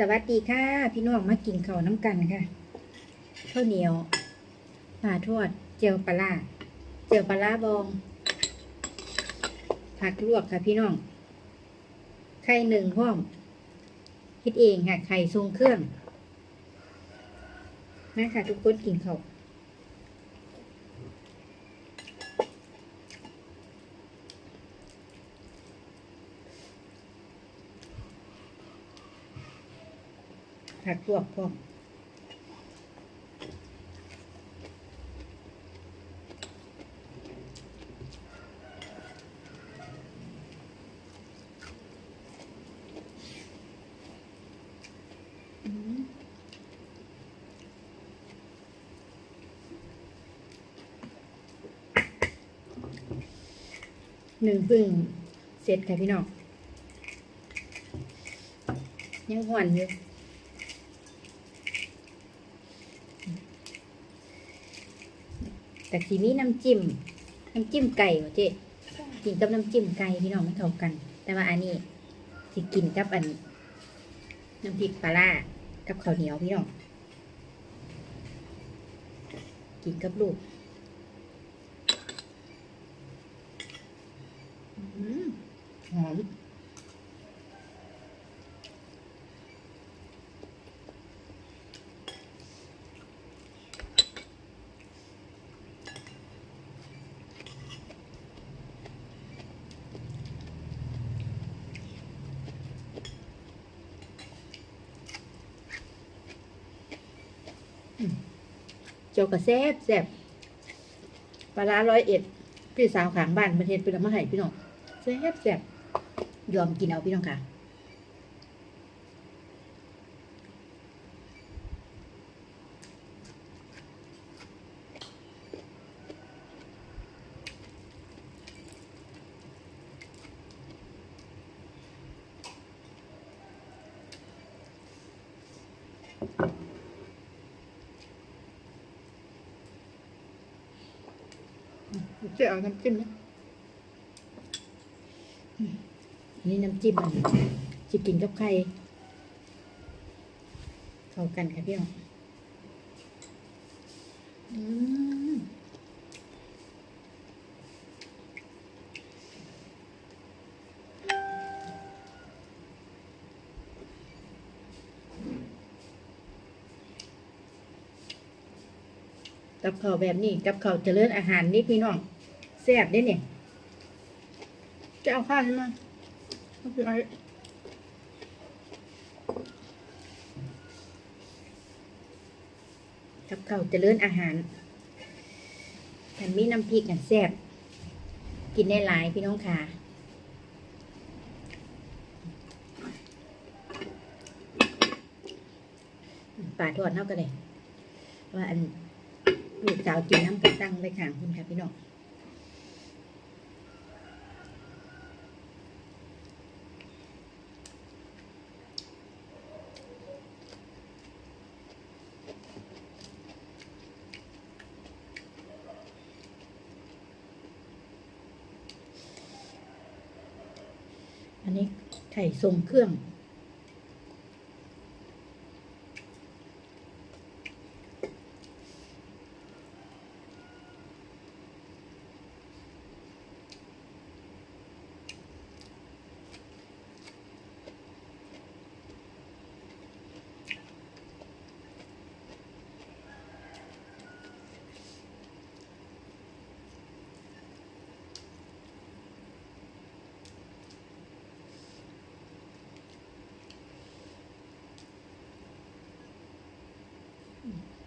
สวัสดีค่ะ พี่น้องมากินข้าวน้ำกันค่ะข้าวเหนียวปลาทอดเจียวปลาร้าเจียวปลาร้าบอง ผักลวกค่ะพี่น้อง ไข่หนึ่งห้อมคิดเองค่ะไข่ทรงเครื่องมาค่ะทุกคนกินข้าว ผักลวกพร้อมอืมหนึ่งพึ่งเสร็จค่ะพี่น้องยังหวนอยู่ แต่ทีนี้น้ำจิ้ม น้ำจิ้มไก่ว่ะเจ๊กินกับน้ำจิ้มไก่พี่น้องไม่เข้ากัน แต่ว่าอันนี้สิกินกับอัน น้ำพริกปลาร้ากับข้าวเหนียวพี่น้อง กินกับลูกหอม เจ้ากระแซบแซบปลาร้าร้อยเอ็ด พี่สาวขางบ้านประเทศเป็นมาให้พี่น้องแซบแซบยอมกินเอาพี่น้องค่ะ จะเอาน้ำจิ้มนะอืมนี่น้ำจิ้มมันจะกินกับไข่เข้ากันค่ะพี่องอืม กับข้าวแบบนี้กับข้าวเจริญอาหารนี่พี่น้องแซ่บเด้เนี่ยจะเอาข้าวใช่ไหมเอาไปไว้กับข้าวเจริญอาหารแต่มีน้ำพริกกันแซ่บกินได้หลายพี่น้องค่ะป่าทอดเท่ากันเลยว่าอัน ลูกสาวกินน้ำกระตั้งไปข้างคุณค่ะพี่น้องอันนี้ไข่ทรงเครื่อง อื